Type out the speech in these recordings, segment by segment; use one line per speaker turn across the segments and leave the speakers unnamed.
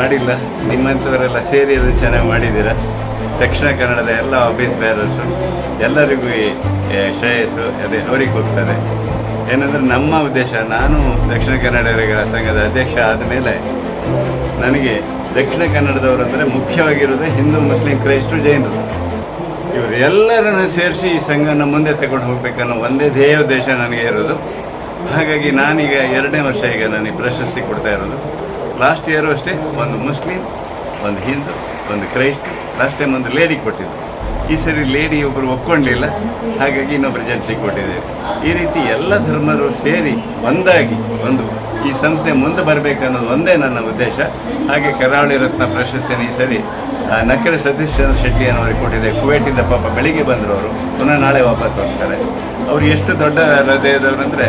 ಮಾಡಿಲ್ಲ. ನಿಮ್ಮಂಥವರೆಲ್ಲ ಸೇರಿ ಅದು ಚೆನ್ನಾಗಿ ಮಾಡಿದ್ದೀರಾ? ದಕ್ಷಿಣ ಕನ್ನಡದ ಎಲ್ಲ ಆಫೀಸ್ ಬ್ಯಾರರ್ಸು ಎಲ್ಲರಿಗೂ ಶ್ರೇಯಸ್ಸು, ಅದೇ ಅವ್ರಿಗೆ ಹೋಗ್ತದೆ. ಏನಂದರೆ ನಮ್ಮ ಉದ್ದೇಶ, ನಾನು ದಕ್ಷಿಣ ಕನ್ನಡಿಗರ ಸಂಘದ ಅಧ್ಯಕ್ಷ ಆದಮೇಲೆ ನನಗೆ ದಕ್ಷಿಣ ಕನ್ನಡದವರು ಅಂದರೆ ಮುಖ್ಯವಾಗಿರೋದು ಹಿಂದೂ, ಮುಸ್ಲಿಂ, ಕ್ರೈಸ್ತರು, ಜೈನರು. ಇವರು ಎಲ್ಲರನ್ನು ಸೇರಿಸಿ ಈ ಸಂಘನ ಮುಂದೆ ತಗೊಂಡು ಹೋಗ್ಬೇಕನ್ನೋ ಒಂದೇ ಧ್ಯೇಯ ಉದ್ದೇಶ ನನಗೆ ಇರೋದು. ಹಾಗಾಗಿ ನಾನೀಗ ಎರಡನೇ ವರ್ಷ ಈಗ ನನಗೆ ಪ್ರಶಸ್ತಿ ಕೊಡ್ತಾ ಇರೋದು. ಲಾಸ್ಟ್ ಇಯರು ಅಷ್ಟೇ, ಒಂದು ಮುಸ್ಲಿಂ ಒಂದು ಹಿಂದೂ ಒಂದು ಕ್ರೈಸ್ಟ್ ಲಾಸ್ಟ್ ಟೈಮ್ ಒಂದು ಲೇಡಿ ಕೊಟ್ಟಿದ್ದು ಈ ಸರಿ ಲೇಡಿ ಒಬ್ಬರು ಒಪ್ಕೊಂಡಿಲ್ಲ, ಹಾಗಾಗಿ ಇನ್ನೊಬ್ಬರು ಜಡ್ಸಿಗೆ ಕೊಟ್ಟಿದ್ದೇವೆ ಈ ರೀತಿ ಎಲ್ಲ ಧರ್ಮರು ಸೇರಿ ಒಂದಾಗಿ ಒಂದು ಈ ಸಂಸ್ಥೆ ಮುಂದೆ ಬರಬೇಕನ್ನೋದು ಒಂದೇ ನನ್ನ ಉದ್ದೇಶ. ಹಾಗೆ ಕರಾವಳಿ ರತ್ನ ಪ್ರಶಸ್ತಿಯನ್ನು ಈ ಸರಿ ನಕರೆ ಸತೀಶ್ ಚಂದ್ರ ಶೆಟ್ಟಿ ಅನ್ನೋರಿಗೆ ಕೊಟ್ಟಿದೆ. ಕುವೇಟಿಂದ ಪಾಪ ಬೆಳಿಗ್ಗೆ ಬಂದರು ಅವರು ಪುನಃ ನಾಳೆ ವಾಪಸ್ ಹೋಗ್ತಾರೆ. ಅವರು ಎಷ್ಟು ದೊಡ್ಡ ಹೃದಯದವರು ಅಂದರೆ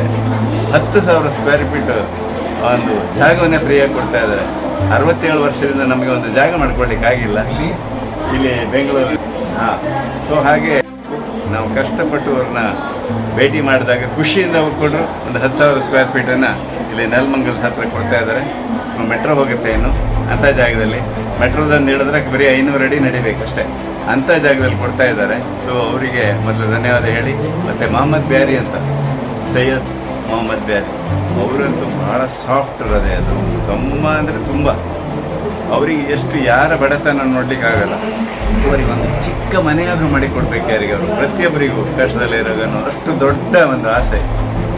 ಹತ್ತು ಸಾವಿರ ಸ್ಕ್ವೇರ್ ಫೀಟ್ ಒಂದು ಜಾಗವನ್ನೇ ಫ್ರೀಯಾಗಿ ಕೊಡ್ತಾ ಇದ್ದಾರೆ. ಅರವತ್ತೇಳು ವರ್ಷದಿಂದ ನಮಗೆ ಒಂದು ಜಾಗ ಮಾಡ್ಕೊಳ್ಲಿಕ್ಕೆ ಆಗಿಲ್ಲ ಇಲ್ಲಿ ಬೆಂಗಳೂರು. ಹಾಂ ಸೊ ಹಾಗೆ ನಾವು ಕಷ್ಟಪಟ್ಟು ಅವ್ರನ್ನ ಭೇಟಿ ಮಾಡಿದಾಗ ಖುಷಿಯಿಂದ ಒಪ್ಕೊಂಡ್ರು ಒಂದು ಹತ್ತು ಸಾವಿರ ಸ್ಕ್ವೇರ್ ಫೀಟನ್ನು ಇಲ್ಲಿ ನೆಲಮಂಗಲ ಹತ್ರ ಕೊಡ್ತಾ ಇದ್ದಾರೆ. ಮೆಟ್ರೋ ಹೋಗುತ್ತೆ ಏನು ಅಂಥ ಜಾಗದಲ್ಲಿ. ಮೆಟ್ರೋದನ್ನು ಹೇಳಿದ್ರೆ ಬರೀ ಐನೂರು ಅಡಿ ನಡಿಬೇಕಷ್ಟೇ. ಅಂಥ ಜಾಗದಲ್ಲಿ ಕೊಡ್ತಾ ಇದ್ದಾರೆ. ಸೊ ಅವರಿಗೆ ಮೊದಲು ಧನ್ಯವಾದ ಹೇಳಿ, ಮತ್ತು ಮೊಹಮ್ಮದ್ ಬ್ಯಾರಿ ಅಂತ ಸೈಯದ್ ಮೊಹಮ್ಮದ್ ಬ್ಯಾರಿ. ಅವರಂತೂ ಭಾಳ ಸಾಫ್ಟ್ ಇರೋದೆ ಅದು. ತುಂಬ ಅಂದರೆ ತುಂಬ. ಅವರಿಗೆ ಎಷ್ಟು ಯಾರ ಬಡತನ ನೋಡ್ಲಿಕ್ಕೆ ಆಗಲ್ಲ ಅವರಿಗೆ ಒಂದು ಚಿಕ್ಕ ಮನೆಯಾದರೂ ಮಾಡಿ ಕೊಡ್ಬೇಕು ಯಾರಿಗೆ ಅವರು. ಪ್ರತಿಯೊಬ್ಬರಿಗೂ ಕಷ್ಟದಲ್ಲಿ ಇರೋದನ್ನು ಅಷ್ಟು ದೊಡ್ಡ ಒಂದು ಆಸೆ.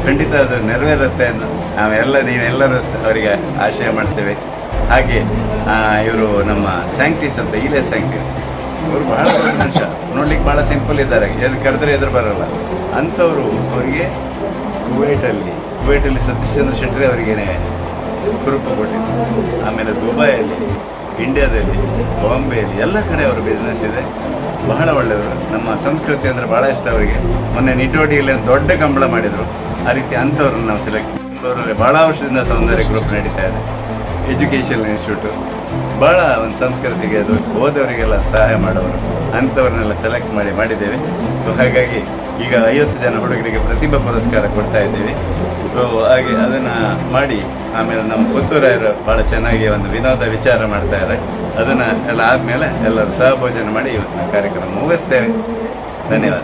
ಖಂಡಿತ ಅದು ನೆರವೇರುತ್ತೆ ಅಂತ ನಾವೆಲ್ಲ ನೀವೆಲ್ಲರೂ ಅವರಿಗೆ ಆಶಯ ಮಾಡ್ತೇವೆ. ಹಾಗೆ ಇವರು ನಮ್ಮ ಸ್ಯಾಂಕ್ಟಿಸ್ ಅಂತ, ಇಲೆ ಸ್ಯಾಂಕ್ಟಿಸ್ ಅವರು ಬಹಳ ಮನುಷ್ಯ. ನೋಡ್ಲಿಕ್ಕೆ ಭಾಳ ಸಿಂಪಲ್ ಇದ್ದಾರೆ. ಎದು ಕರೆದ್ರೆ ಎದುರು ಬರಲ್ಲ. ಅಂಥವರು ಅವರಿಗೆ ಕುವೈಟಲ್ಲಿ ಕುವೈಟಲ್ಲಿ ಸತೀಶ್ ಚಂದ್ರ ಶೆಟ್ಟಿ ಅವರಿಗೇನೆ ಕುರುಪು ಕೊಟ್ಟಿದ್ದು ಆಮೇಲೆ ದುಬೈಯಲ್ಲಿ, ಇಂಡಿಯಾದಲ್ಲಿ, ಬಾಂಬೆಯಲ್ಲಿ ಎಲ್ಲ ಕಡೆ ಅವರ ಬಿಸ್ನೆಸ್ ಇದೆ. ಬಹಳ ಒಳ್ಳೆಯವರು. ನಮ್ಮ ಸಂಸ್ಕೃತಿ ಅಂದರೆ ಭಾಳ ಇಷ್ಟ ಅವರಿಗೆ. ಮೊನ್ನೆ ನಿಟೋಟಿಯಲ್ಲಿ ಒಂದು ದೊಡ್ಡ ಕಂಬಳ ಮಾಡಿದರು. ಆ ರೀತಿ ಅಂಥವ್ರನ್ನ ನಾವು ಸೆಲೆಕ್ಟ್ ಅವರಲ್ಲಿ ಭಾಳ ವರ್ಷದಿಂದ ಸೌಂದರ್ಯ ಗ್ರೂಪ್ ನಡೀತಾ ಇದೆ. ಎಜುಕೇಷನ್ ಇನ್ಸ್ಟಿಟ್ಯೂಟು ಭಾಳ ಒಂದು ಸಂಸ್ಕೃತಿಗೆ ಅದು ಓದೋರಿಗೆಲ್ಲ ಸಹಾಯ ಮಾಡೋರು. ಅಂಥವ್ರನ್ನೆಲ್ಲ ಸೆಲೆಕ್ಟ್ ಮಾಡಿ ಮಾಡಿದ್ದೇವೆ. ಸೊ ಹಾಗಾಗಿ ಈಗ ಐವತ್ತು ಜನ ಹುಡುಗರಿಗೆ ಪ್ರತಿಭಾ ಪುರಸ್ಕಾರ ಕೊಡ್ತಾ ಇದ್ದೀವಿ. ಸೊ ಹಾಗೆ ಅದನ್ನು ಮಾಡಿ ಆಮೇಲೆ ನಮ್ಮ ಪುತ್ತೂರಾಯರು ಭಾಳ ಚೆನ್ನಾಗಿ ಒಂದು ವಿನೋದ ವಿಚಾರ ಮಾಡ್ತಾ ಇದ್ದಾರೆ. ಅದನ್ನು ಎಲ್ಲ ಆದಮೇಲೆ ಎಲ್ಲರೂ ಸಹಭೋಜನ ಮಾಡಿ ಇವತ್ತಿನ ಕಾರ್ಯಕ್ರಮ ಮುಗಿಸ್ತೇವೆ. ಧನ್ಯವಾದ.